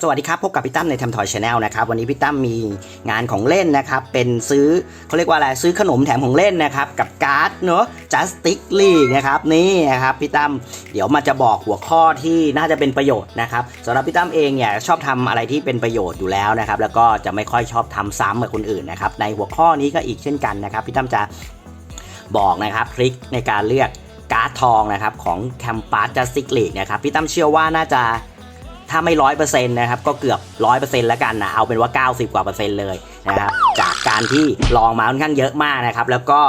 สวัสดีครับ พบกับพี่ตั้มในทำทอยชาแนลนะครับ วันนี้พี่ตั้มมีงานของเล่นนะครับ เป็นซื้อเขาเรียกว่าอะไร ซื้อขนมแถมของเล่นนะครับ กับการ์ดเนอะ Justice League นะครับ นี่นะครับพี่ตั้มเดี๋ยวมาจะบอกหัวข้อที่น่าจะเป็นประโยชน์นะครับสำหรับพี่ตั้มเองเนี่ยชอบทำอะไรที่เป็นประโยชน์อยู่แล้วนะครับ แล้วก็จะไม่ค่อยชอบทำซ้ำกับคนอื่นนะครับ ในหัวข้อนี้ก็อีกเช่นกันนะครับ พี่ตั้มจะบอกนะครับทริคในการเลือกการ์ดทองนะครับของแคมปัส Justice League นะครับ พี่ตั้มเชื่อว่าน่าจะ ถ้าไม่ร้อยเปอร์เซ็นต์นะครับก็เกือบร้อยเปอร์เซ็นต์แล้วกันนะเอาเป็นว่า 90 กว่าเปอร์เซ็นต์เลยนะครับจากการที่ลองมาค่อนข้างเยอะมากนะครับแล้วก็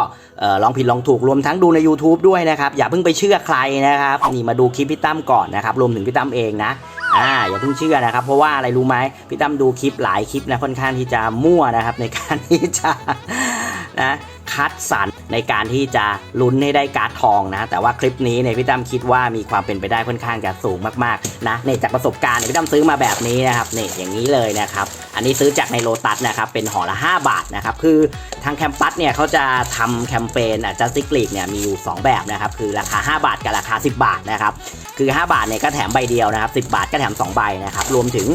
ลองผิดลองถูกรวมทั้งดูใน YouTube ด้วยนะครับอย่าเพิ่งไปเชื่อใครนะครับนี่มาดูคลิปพี่ตั้มก่อนนะครับรวมถึงพี่ตั้มเองนะอ่าอย่าเพิ่งเชื่อนะครับเพราะว่าอะไรรู้ไหมพี่ตั้มดูคลิปหลายคลิปนะค่อนข้างที่จะมั่วนะครับในการที่จะนะ คัดสรรในการที่จะลุ้นให้ได้การ์ดทองนะ แต่ว่าคลิปนี้เนี่ยพี่ตั้มคิดว่ามีความเป็นไปได้ค่อนข้างจะสูงมากๆนะเนี่ยจากประสบการณ์พี่ตั้มซื้อมาแบบนี้นะครับเนี่ยอย่างนี้เลยนะครับ อันนี้ซื้อจากในโลตัสนะครับเป็นห่อละ 5 บาทนะครับคือทางแคมปัสเนี่ยเขาจะทำแคมเปญอะจัสติกลีกเนี่ยมีอยู่ 2 แบบนะครับคือราคา 5 บาทกับราคา 10 บาทนะครับคือ 5 บาทเนี่ยก็แถมใบเดียวนะครับ 10 บาทก็แถม 2 ใบนะครับ รวมถึง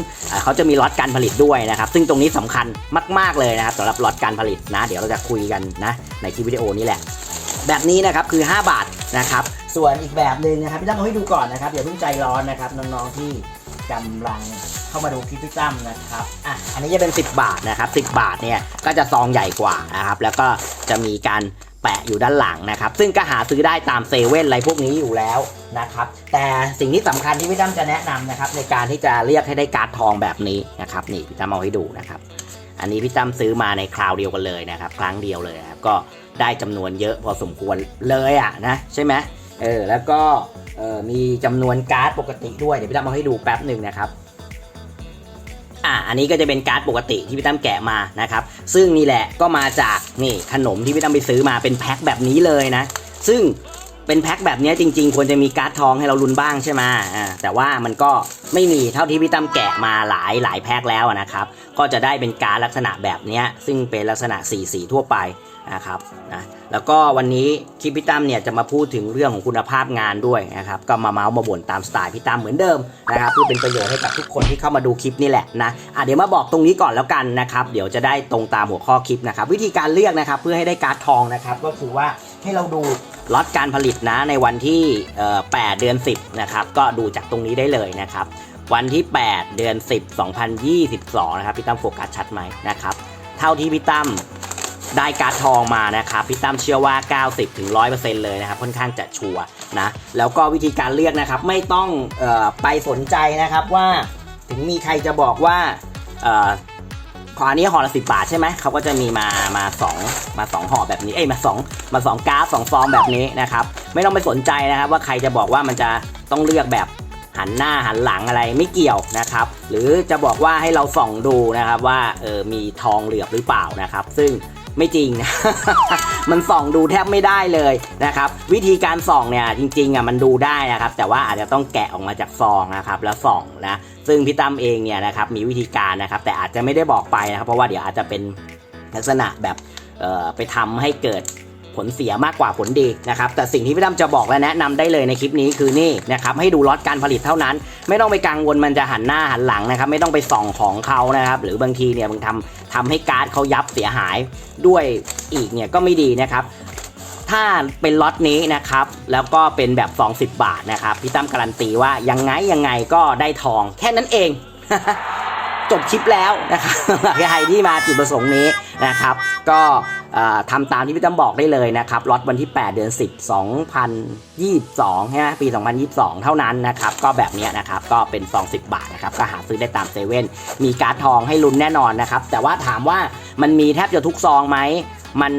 เขาจะมีล็อตการผลิตด้วยนะครับ ซึ่งตรงนี้สำคัญมาก ๆ เลยนะครับสำหรับล็อตการผลิตนะ เดี๋ยวเราจะคุยกันนะในคลิปวิดีโอนี้แหละ แบบนี้นะครับคือ 5 บาทนะครับ ส่วนอีกแบบหนึ่งนะครับพี่ตั้มเอาให้ดูก่อนนะครับอย่าเพิ่งใจร้อนนะครับน้องๆที่กำลังเข้ามาดูคลิปพี่ตั้มนะครับอะอันนี้จะเป็น 10 บาทนะครับ10 บาทเนี่ยก็จะซองใหญ่กว่านะครับแล้วก็จะมีการแปะอยู่ด้านหลังนะครับ ซึ่งก็หาซื้อได้ตามเซเว่นอะไรพวกนี้อยู่แล้วนะครับ แต่สิ่งที่สำคัญที่พี่ตั้มจะแนะนำนะครับ ในการที่จะเรียกให้ได้การ์ดทองแบบนี้นะครับ นี่พี่ตั้มเอาให้ดูนะครับ อันนี้พี่ตั้มซื้อมาในคราวเดียวกันเลยนะครับ ครั้งเดียวเลยนะครับก็ได้จำนวนเยอะพอสมควรเลยอะนะใช่ไหมเออแล้วก็เออมีจำนวนการ์ดปกติด้วยเดี๋ยวพี่ตั้มเอาให้ดูแป๊บหนึ่งนะครับอะอันนี้ก็จะเป็นการ์ดปกติที่พี่ตั้มแกะมานะครับ ซึ่งนี่แหละก็มาจากนี่ขนมที่พี่ตั้มไปซื้อมาเป็นแพ็คแบบนี้เลยนะ ซึ่ง เป็นแพ็คแบบนี้จริง ๆ ควรจะมีการ์ดทองให้เราลุ้นบ้างใช่ไหมอ่าแต่ว่ามันก็ไม่มีเท่าที่พี่ตั้มแกะมาหลายหลายแพ็คแล้วนะครับ ก็จะได้เป็นการ์ดลักษณะแบบนี้ซึ่งเป็นลักษณะสีสีทั่วไปนะครับนะแล้วก็วันนี้คลิปพี่ตั้มเนี่ยจะมาพูดถึงเรื่องของคุณภาพงานด้วยนะครับก็มาเมาส์มาบ่นตามสไตล์พี่ตั้มเหมือนเดิมนะครับเพื่อเป็นประโยชน์ให้กับทุกคนที่เข้ามาดูคลิปนี่แหละนะอะเดี๋ยวมาบอกตรงนี้ก่อนแล้วกันนะครับ เดี๋ยวจะได้ตรงตามหัวข้อคลิปนะครับ วิธีการเลือกนะครับเพื่อให้ได้การ์ดทองนะครับก็คือว่า ให้เราดูล็อตการผลิตนะในวันที่ 8 เดือน 10 นะครับ ก็ดูจากตรงนี้ได้เลยนะครับ วันที่ 8 เดือน 10 2022 นะครับ พี่ตั้มโฟกัสชัดไหมนะครับ เท่าที่พี่ตั้มได้การ์ดทองมานะครับ พี่ตั้มเชื่อว่า 90ถึง100%เลยนะครับ ค่อนข้างจะชัวร์นะ แล้วก็วิธีการเลือกนะครับ ไม่ต้องออไปสนใจนะครับว่าถึงมีใครจะบอกว่า ขออันนี้ห่อละสิบาทใช่ไหมเขาก็จะมีมามาสองมาสองห่อแบบนี้เอ้ยมาสองมาสองการ์ดสองฟองแบบนี้นะครับไม่ต้องไปสนใจนะครับว่าใครจะบอกว่ามันจะต้องเลือกแบบหันหน้าหันหลังอะไรไม่เกี่ยวนะครับ หรือจะบอกว่าให้เราส่องดูนะครับว่าเออมีทองเหลือบหรือเปล่านะครับ ซึ่ง ไม่จริงนะมันส่องดูแทบไม่ได้เลยนะครับ วิธีการส่องเนี่ยจริงๆอะมันดูได้นะครับ แต่ว่าอาจจะต้องแกะออกมาจากซองนะครับแล้วส่องนะซึ่งพี่ตั้มเองเนี่ยนะครับมีวิธีการนะครับ แต่อาจจะไม่ได้บอกไปนะครับ เพราะว่าเดี๋ยวอาจจะเป็นลักษณะแบบไปทำให้เกิด ผลเสียมากกว่าผลดีนะครับแต่สิ่งที่พี่ตั้มจะบอกและแนะนำได้เลยในคลิปนี้คือนี่นะครับให้ดูล็อตการผลิตเท่านั้น ไม่ต้องไปกังวลมันจะหันหน้าหันหลังนะครับไม่ต้องไปส่องของเขานะครับหรือบางทีเนี่ยมึงทำทำให้การ์ดเขายับเสียหายด้วยอีกเนี่ยก็ไม่ดีนะครับถ้าเป็นล็อตนี้นะครับ แล้วก็เป็นแบบซอง10บาทนะครับ พี่ตั้มการันตีว่ายังไงยังไงก็ได้ทองแค่นั้นเอง จบคลิปแล้วนะครับใครที่มาจุดประสงค์นี้นะครับ ก็ ทำตามที่พี่ตั้มบอกได้เลยนะครับล็อตวันที่ 8 เดือน 10 2022ใช่ไหมปี 2022 เท่านั้นนะครับ ก็แบบนี้นะครับก็เป็นซอง10 บาทนะครับก็หาซื้อได้ตามเซเว่นมีการ์ดทองให้ลุ้นแน่นอนนะครับ แต่ว่าถามว่ามันมีแทบจะทุกซองไหมมัน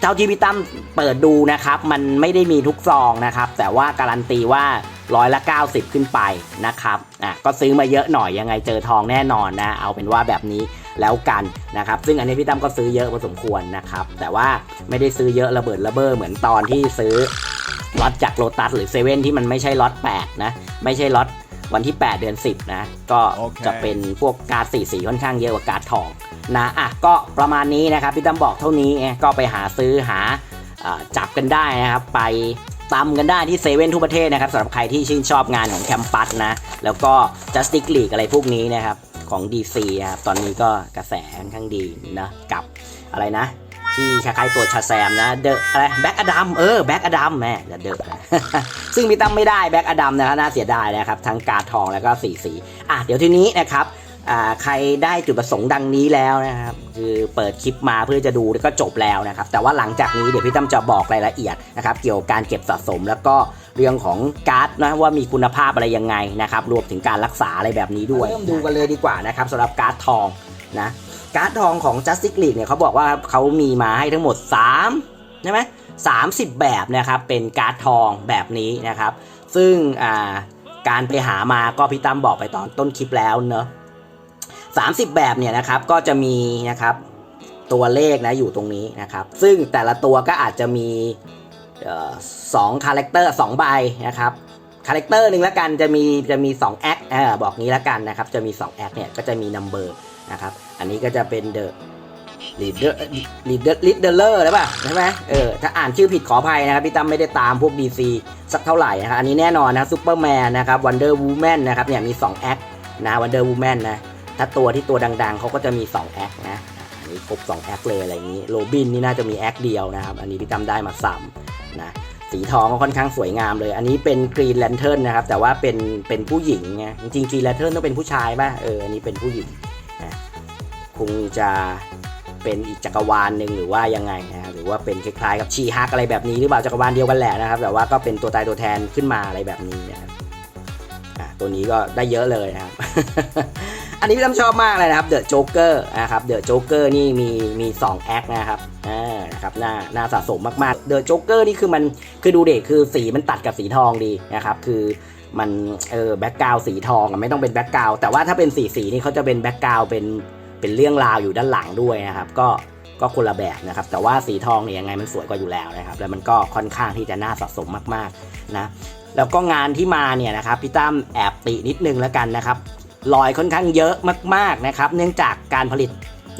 เท่าที่พี่ตั้มเปิดดูนะครับ มันไม่ได้มีทุกซองนะครับ แต่ว่าการันตีว่าร้อยละ 90 ขึ้นไปนะครับอะก็ซื้อมาเยอะหน่อยยังไงเจอทองแน่นอนนะ เอาเป็นว่าแบบนี้ แล้วกันนะครับ ซึ่งอันนี้พี่ตั้มก็ซื้อเยอะพอสมควรนะครับ แต่ว่าไม่ได้ซื้อเยอะระเบิดระเบ้อเหมือนตอนที่ซื้อล็อตจากโลตัสหรือเซเว่นที่มันไม่ใช่ล็อต8นะไม่ใช่ล็อตวันที่ 8 เดือน 10 นะ ก็โอเคจะเป็นพวกการ์ดสีสีค่อนข้างเยอะกว่าการ์ดทองนะอะก็ประมาณนี้นะครับพี่ตั้มบอกเท่านี้ไงก็ไปหาซื้อหาเอ่อจับกันได้นะครับไปตำกันได้ที่เซเว่นทุกประเทศนะครับสำหรับใครที่ชื่นชอบงานของแคมปัสนะ แล้วก็ Justice League อะไรพวกนี้นะครับ ของ DC นะครับตอนนี้ก็กระแสค่อนข้างดีนะกับอะไรนะ ที่คล้ายๆตัวชาแซมนะเดอะอะไรแบ็กอดัมเออแบ็กอดัมแม่จะเดอะซึ่งพี่ตั้มไม่ได้แบ็กอดัมนะครับน่าเสียดายนะครับ ทั้งการทองแล้วก็สีสีอะเดี๋ยวทีนี้นะครับ ใครได้จุดประสงค์ดังนี้แล้วนะครับ คือเปิดคลิปมาเพื่อจะดูแล้วก็จบแล้วนะครับ แต่ว่าหลังจากนี้เดี๋ยวพี่ตั้มจะบอกรายละเอียดนะครับ เกี่ยวกับการเก็บสะสมแล้วก็เรื่องของการ์ดนะว่ามีคุณภาพอะไรยังไงนะครับ รวมถึงการรักษาอะไรแบบนี้ด้วยเริ่มดูกันเลยดีกว่านะครับสำหรับการ์ดทองนะการ์ดทองของ Justice League เนี่ยเขาบอกว่าเขามีมาให้ทั้งหมด3ใช่ไหมสามสิบแบบนะครับเป็นการ์ดทองแบบนี้นะครับ ซึ่งการไปหามาก็พี่ตั้มบอกไปตอนต้นคลิปแล้วเนอะ สามสิบแบบเนี่ยนะครับก็จะมีนะครับตัวเลขนะอยู่ตรงนี้นะครับ ซึ่งแต่ละตัวก็อาจจะมีสองคาแรคเตอร์สองใบนะครับคาแรคเตอร์หนึ่งล้วกันจะมีจะมี2แอคเออบอกงี้ล้วกันนะครับ จะมี2แอคเนี่ยก็จะมีนัมเบอร์นะครับ อันนี้ก็จะเป็น The Leader Leader Leader หรือเปล่าใช่ไหมเออถ้าอ่านชื่อผิดขออภัยนะครับพี่ตั้มไม่ได้ตามพวก DC สักเท่าไหร่นะครับอันนี้แน่นอนนะซูเปอร์แมนนะครับ Wonder Woman นนะครับเนี่ยมี2แอคนะ Wonder Woman นะ ถ้าตัวที่ตัวดังๆ เขาก็จะมี2แอคนะอันนี้ครบ2แอคเลยอะไรอย่างนี้โรบินนี่น่าจะมีแอคเดียวนะครับ อันนี้พี่ตั้มได้มาซ้ำนะสีทองก็ค่อนข้างสวยงามเลย อันนี้เป็นกรีนแลนเทิร์นนะครับ แต่ว่าเป็นเป็นผู้หญิงไงจริงๆกรีนแลนเทิร์นต้องเป็นผู้ชายป่ะเอออันนี้เป็นผู้หญิงนะคงจะเป็นอีกจักรวาลหนึ่งหรือว่ายังไงนะหรือว่าเป็นคล้ายๆกับชีฮักอะไรแบบนี้หรือเปล่าจักรวาลเดียวกันแหละนะครับ แต่ว่าก็เป็นตัวตายตัวแทนขึ้นมาอะไรแบบนี้นะครับตัวนี้ก็ได้เยอะเลยนะครับ อันนี้พี่ตั้มชอบมากเลยนะครับเดอะโจ๊กเกอร์นะครับเดอะโจ๊กเกอร์นี่มีมี2แอคนะครับอ่านะครับน่าน่าสะสมมากๆเดอะโจ๊กเกอร์นี่คือมันคือดูเด็กคือสีมันตัดกับสีทองดีนะครับคือมันเออแบ็กกราวสีทองไม่ต้องเป็นแบ็กกราวแต่ว่าถ้าเป็นสีสีนี่เขาจะเป็นแบ็กกราวเป็นเป็นเรื่องราวอยู่ด้านหลังด้วยนะครับ ก็ก็คนละแบบนะครับ แต่ว่าสีทองเนี่ยยังไงมันสวยกว่าอยู่แล้วนะครับ แล้วมันก็ค่อนข้างที่จะน่าสะสมมากๆนะแล้วก็งานที่มาเนี่ยนะครับพี่ตั้มแอบตินิดนึงแล้วกันนะครับ รอยค่อนข้างเยอะมากๆนะครับ เนื่องจากการผลิต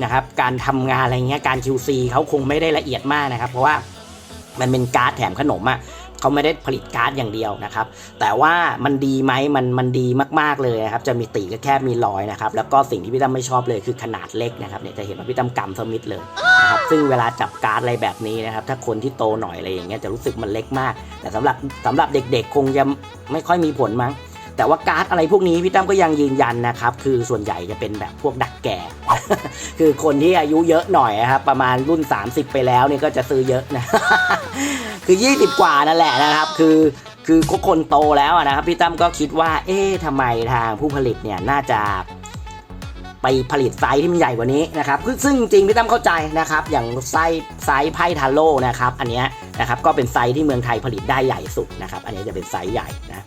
นะครับการทำงานอะไรเงี้ยการ QC เขาคงไม่ได้ละเอียดมากนะครับ เพราะว่ามันเป็นการ์ดแถมขนมอะ่ะเขาไม่ได้ผลิตการ์ดอย่างเดียวนะครับ แต่ว่ามันดีไหมมันมันดีมากๆเลยนะครับ จะมีตีก็แค่มีรอยนะครับ แล้วก็สิ่งที่พี่ตั้มไม่ชอบเลยคือขนาดเล็กนะครับเนี่ยจะเห็นว่าพี่ตั้มกำสมิดเลยนะครับซึ่งเวลาจับการ์ดอะไรแบบนี้นะครับ ถ้าคนที่โตหน่อยอะไรอย่างเงี้ยจะรู้สึกมันเล็กมาก แต่สำหรับสำหรับเด็กๆ คงจะไม่ค่อยมีผลมั้ง แต่ว่าการ์ดอะไรพวกนี้พี่ตั้มก็ยังยืนยันนะครับ คือส่วนใหญ่จะเป็นแบบพวกดักแก่ คือคนที่อายุเยอะหน่อยนะครับ ประมาณรุ่น 30 ไปแล้วนี่ก็จะซื้อเยอะนะ คือ 20 กว่านั่นแหละนะครับ คือคือคนโตแล้วนะครับ พี่ตั้มก็คิดว่า เอ๊ะทำไมทางผู้ผลิตเนี่ยน่าจะไปผลิตไซส์ที่มันใหญ่กว่านี้นะครับคือซึ่งจริงพี่ตั้มเข้าใจนะครับ อย่างไซส์ไซส์ไพ่ทาโร่นะครับ อันเนี้ยนะครับก็เป็นไซส์ที่เมืองไทยผลิตได้ใหญ่สุดนะครับ อันนี้จะเป็นไซส์ใหญ่นะ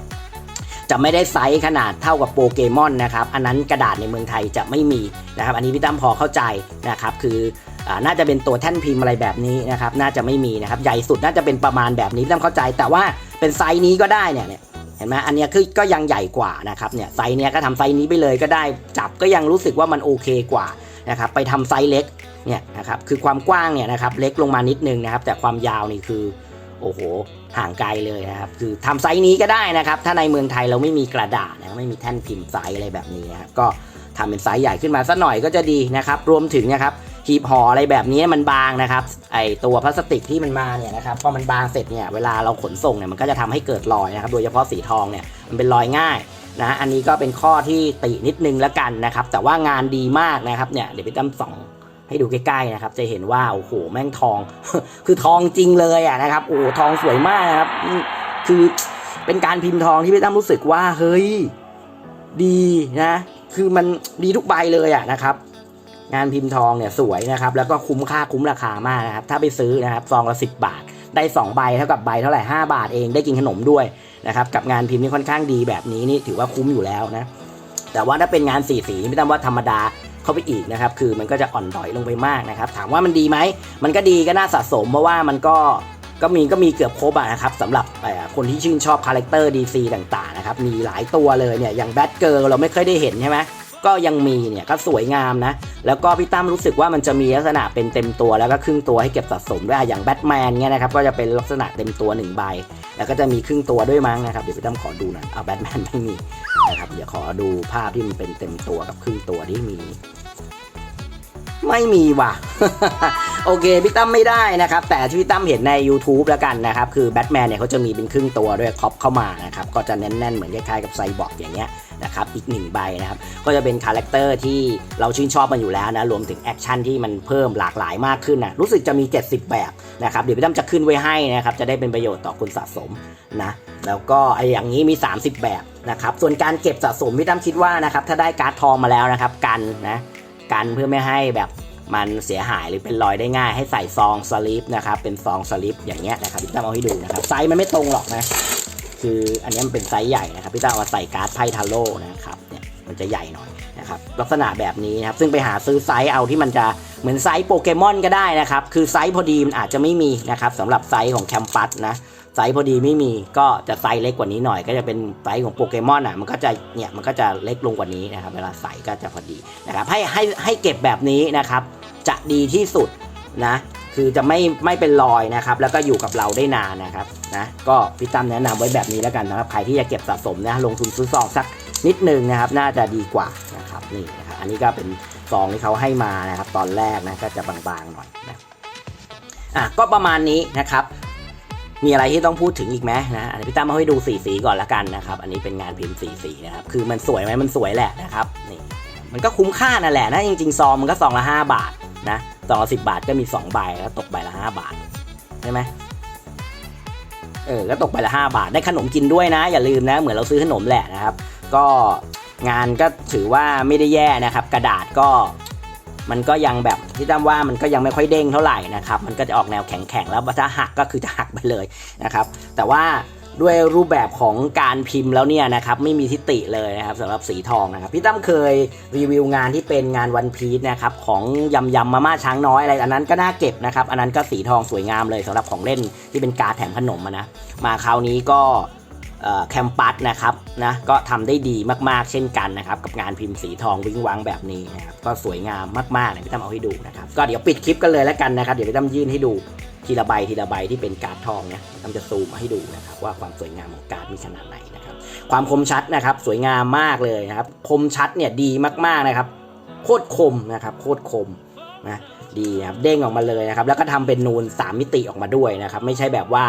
จะไม่ได้ไซส์ขนาดเท่ากับโปเกมอนนะครับอันนั้นกระดาษในเมืองไทยจะไม่มีนะครับ อันนี้พี่ตั้มพอเข้าใจนะครับคืออาน่าจะเป็นตัวแท่นพิมพ์อะไรแบบนี้นะครับน่าจะไม่มีนะครับใหญ่สุดน่าจะเป็นประมาณแบบนี้พี่ตั้มเข้าใจ แต่ว่าเป็นไซส์นี้ก็ได้เนี่ยเห็นไหมอันนี้คือก็ยังใหญ่กว่านะครับเนี่ยไซส์เนี้ยก็ทำไซส์นี้ไปเลยก็ได้จับก็ยังรู้สึกว่ามันโอเคกว่านะครับไปทำไซส์เล็กเนี่ยนะครับคือความกว้างเนี่ยนะครับเล็กลงมานิดนึงนะครับ แต่ความยาวนี่คือโอ้โห ห่างไกลเลยนะครับ คือทำไซส์นี้ก็ได้นะครับ ถ้าในเมืองไทยเราไม่มีกระดาษนะไม่มีแท่นพิมพ์ไซส์อะไรแบบนี้นะครับ ก็ทำเป็นไซส์ใหญ่ขึ้นมาสักหน่อยก็จะดีนะครับ รวมถึงนะครับหีบห่ออะไรแบบนี้มันบางนะครับ ไอตัวพลาสติกที่มันมาเนี่ยนะครับ พอมันบางเสร็จเนี่ยเวลาเราขนส่งเนี่ยมันก็จะทำให้เกิดรอยนะครับ โดยเฉพาะสีทองเนี่ยมันเป็นรอยง่ายนะอันนี้ก็เป็นข้อที่ตินิดนึงแล้วกันนะครับ แต่ว่างานดีมากนะครับเนี่ยเดี๋ยวพี่ตั้มส่อง ให้ดูใกล้ๆนะครับ จะเห็นว่าโอ้โหแม่งทอง คือทองจริงเลยอะนะครับโอ้โหทองสวยมากนะครับ คือเป็นการพิมพ์ทองที่พี่ตั้มรู้สึกว่าเฮ้ยดีนะ คือมันดีทุกใบเลยอะนะครับ งานพิมพ์ทองเนี่ยสวยนะครับ แล้วก็คุ้มค่าคุ้มราคามากนะครับ ถ้าไปซื้อนะครับซองละสิบาท ได้ 2 ใบเท่ากับใบเท่าไหร่5บาทเองได้กินขนมด้วยนะครับกับงานพิมพ์ที่ค่อนข้างดีแบบนี้นี่ถือว่าคุ้มอยู่แล้วนะแต่ว่าถ้าเป็นงานสีสีนี่ไม่ต้องว่าธรรมดา เข้าไปอีกนะครับ คือมันก็จะอ่อนดอยลงไปมากนะครับ ถามว่ามันดีไหม มันก็ดีก็น่าสะสม เพราะว่ามันก็ก็มีก็มีเกือบครบอะนะครับสำหรับคนที่ชื่นชอบคาแรคเตอร์ DC ต่างๆนะครับมีหลายตัวเลยเนี่ยอย่างแบทเกิร์ลเราไม่เคยได้เห็นใช่ไหม ก็ยังมีเนี่ยก็สวยงามนะ แล้วก็พี่ตั้มรู้สึกว่ามันจะมีลักษณะเป็นเต็มตัวแล้วก็ครึ่งตัวให้เก็บสะสมด้วยอย่างแบทแมนเนี่ยนะครับก็จะเป็นลักษณะเต็มตัวหนึ่งใบแล้วก็จะมีครึ่งตัวด้วยมั้งนะครับเดี๋ยวพี่ตั้มขอดูหน่อยเอาแบทแมนไม่มีนะครับเดี๋ยวขอดูภาพที่มันเป็นเต็มตัวกับครึ่งตัวที่มี ไม่มีว่ะ โอเคพี่ตั้มไม่ได้นะครับ แต่ที่พี่ตั้มเห็นใน YouTube แล้วกันนะครับ คือแบทแมนเนี่ยเขาจะมีเป็นครึ่งตัวด้วยครอปเข้ามานะครับ ก็จะแน่นๆ เหมือนคล้ายๆกับไซบอร์กอย่างเงี้ยนะครับอีกหนึ่งใบนะครับ ก็จะเป็นคาแรคเตอร์ที่เราชื่นชอบมันอยู่แล้วนะ รวมถึงแอคชั่นที่มันเพิ่มหลากหลายมากขึ้นนะรู้สึกจะมี 70 แบบนะครับ เดี๋ยวพี่ตั้มจะขึ้นไว้ให้นะครับ จะได้เป็นประโยชน์ต่อคนสะสมนะแล้วก็ไออย่างนี้มี 30 แบบนะครับส่วนการเก็บสะสมพี่ตั้มคิดว่านะครับถ้าได้การ์ดทองมาแล้วนะครับกันนะ กันเพื่อไม่ให้แบบมันเสียหายหรือเป็นรอยได้ง่าย ให้ใส่ซองสลิปนะครับเป็นซองสลิปอย่างเงี้ยนะครับพี่ตั้มเอาให้ดูนะครับไซส์มันไม่ตรงหรอกนะ คืออันนี้มันเป็นไซส์ใหญ่นะครับพี่ตั้มเอามาใส่การ์ดไพ่ทาโร่นะครับเนี่ยมันจะใหญ่หน่อยนะครับลักษณะแบบนี้นะครับซึ่งไปหาซื้อไซส์เอาที่มันจะเหมือนไซส์โปเกมอนก็ได้นะครับคือไซส์พอดีมันอาจจะไม่มีนะครับสำหรับไซส์ของแคมปัสนะ ไซส์พอดีไม่มีก็จะไซส์เล็กกว่านี้หน่อย ก็จะเป็นไซส์ของโปเกมอนอะมันก็จะเนี่ยมันก็จะเล็กลงกว่านี้นะครับ เวลาใส่ก็จะพอดีนะครับให้ให้ให้เก็บแบบนี้นะครับ จะดีที่สุดนะคือจะไม่ไม่เป็นรอยนะครับ แล้วก็อยู่กับเราได้นานนะครับนะก็พี่ตั้มแนะนำไว้แบบนี้แล้วกันนะครับใครที่จะเก็บสะสมนะลงทุนซื้อซองสักนิดนึงนะครับ น่าจะดีกว่านะครับนี่นะครับอันนี้ก็เป็นซองที่เขาให้มานะครับ ตอนแรกนะก็จะบางๆหน่อยนะอะก็ประมาณนี้นะครับ มีอะไรที่ต้องพูดถึงอีกไหมนะอันนี้พี่ตั้มมาให้ดูสีสีก่อนละกันนะครับ อันนี้เป็นงานพิมพ์สีสีนะครับ คือมันสวยไหมมันสวยแหละนะครับนี่มันก็คุ้มค่านั่นแหละนะจริงๆซองมันก็ซองละ5บาทนะซองละสิบาทก็มี2ใบแล้วตกใบละ5บาทใช่ไหมเออก็ตกใบละ5บาทได้ขนมกินด้วยนะ อย่าลืมนะ เหมือนเราซื้อขนมแหละนะครับ ก็งานก็ถือว่าไม่ได้แย่นะครับ กระดาษก็ มันก็ยังแบบที่ตั้มว่ามันก็ยังไม่ค่อยเด้งเท่าไหร่นะครับ มันก็จะออกแนวแข็งๆแล้วถ้าหักก็คือจะหักไปเลยนะครับ แต่ว่าด้วยรูปแบบของการพิมพ์แล้วเนี่ยนะครับไม่มีทิฏฐิเลยนะครับสำหรับสีทองนะครับพี่ตั้มเคยรีวิวงานที่เป็นงานวันพีชนะครับของยำยำมาม่าช้างน้อยอะไรอันนั้นก็น่าเก็บนะครับอันนั้นก็สีทองสวยงามเลยสำหรับของเล่นที่เป็นการแถมขนมนะมาคราวนี้ก็ แคมปัสนะครับนะก็ทำได้ดีมากๆเช่นกันนะครับกับงานพิมพ์สีทองวิ้งวังแบบนี้นะครับก็สวยงามมากๆเลยพี่ตั้มเอาให้ดูนะครับก็เดี๋ยวปิดคลิปกันเลยแล้วกันนะครับเดี๋ยวพี่ตั้มยื่นให้ดูทีละใบทีละใบที่เป็นการ์ดทองเนี่ยทำจะซูมมาให้ดูนะครับว่าความสวยงามของการ์ดมีขนาดไหนนะครับความคมชัดนะครับสวยงามมากเลยนะครับคมชัดเนี่ยดีมากๆนะครับโคตรคมนะครับโคตรคมนะดีนะครับเด้งออกมาเลยนะครับแล้วก็ทำเป็นนูน 3 มิติออกมาด้วยนะครับไม่ใช่แบบว่า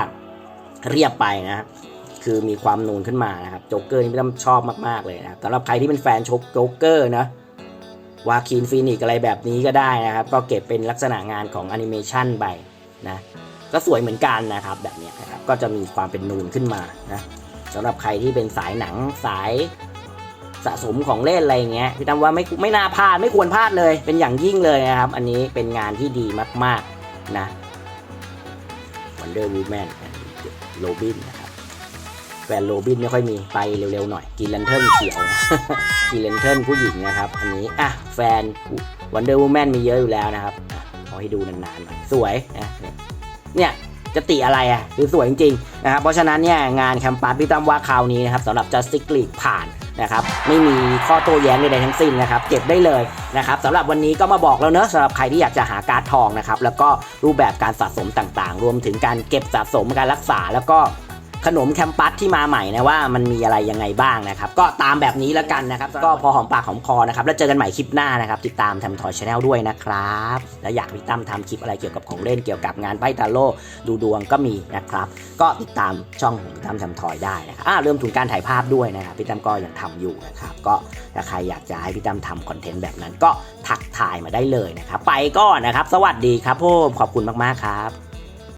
เรียบไปนะคื คือมีความนูนขึ้นมานะครับโจ๊กเกอร์นี่พี่ตั้มชอบมากๆเลยนะครับสำหรับใครที่เป็นแฟนชกโจ๊กเกอร์นะวาคีนฟีนิกอะไรแบบนี้ก็ได้นะครับ ก็เก็บเป็นลักษณะงานของแอนิเมชันไปนะก็สวยเหมือนกันนะครับแบบนี้นะครับก็จะมีความเป็นนูนขึ้นมานะสำหรับใครที่เป็นสายหนังสายสะสมของเล่นอะไรเงี้ยพี่ตั้มว่าไม่ไม่น่าพลาดไม่ควรพลาดเลย เป็นอย่างยิ่งเลยนะครับ อันนี้เป็นงานที่ดีมาก ๆนะ Wonder Woman โรบินนะ แฟนโรบินไม่ค่อยมีไปเร็วๆหน่อยกินเลนเทิร์นเขียวกินเลนเทิร์นผู้หญิงนะครับ อันนี้อะแฟน Wonder Woman มีเยอะอยู่แล้วนะครับอะเอาให้ดูนานๆหน่อยสวยนะเนี่ยจะติอะไรอะคือสวยจริงๆนะครับเพราะฉะนั้นเนี่ยงานแคมปัสพี่ตั้มว่าคราวนี้นะครับสำหรับ Justice League ผ่านนะครับไม่มีข้อโต้แย้งใดๆทั้งสิ้นนะครับเก็บได้เลยนะครับสำหรับวันนี้ก็มาบอกแล้วเนอะสำหรับใครที่อยากจะหาการ์ดทองนะครับแล้วก็รูปแบบการสะสมต่างๆ รวมถึงการเก็บสะสมการรักษาแล้วก็ ขนมแคมปัสที่มาใหม่นะว่ามันมีอะไรยังไงบ้างนะครับ ก็ตามแบบนี้แล้วกันนะครับ ก็พอหอมปากหอมคอนะครับ แล้วเจอกันใหม่คลิปหน้านะครับ ติดตามทำทอยชาแนลด้วยนะครับ แล้วอยากให้พี่ตั้มทำคลิปอะไรเกี่ยวกับของเล่นเกี่ยวกับงานไพ่ตาโร่ดูดวงก็มีนะครับ ก็ติดตามช่องของพี่ตั้มทำทอยได้นะครับอ่าเริ่มถึงการถ่ายภาพด้วยนะครับพี่ตั้มก็ยังทำอยู่นะครับ ก็ถ้าใครอยากจะให้พี่ตั้มทำคอนเทนต์แบบนั้นก็ทักทายมาได้เลยนะครับ ไปก่อนนะครับ สวัสดีครับผมขอบคุณมากๆครับ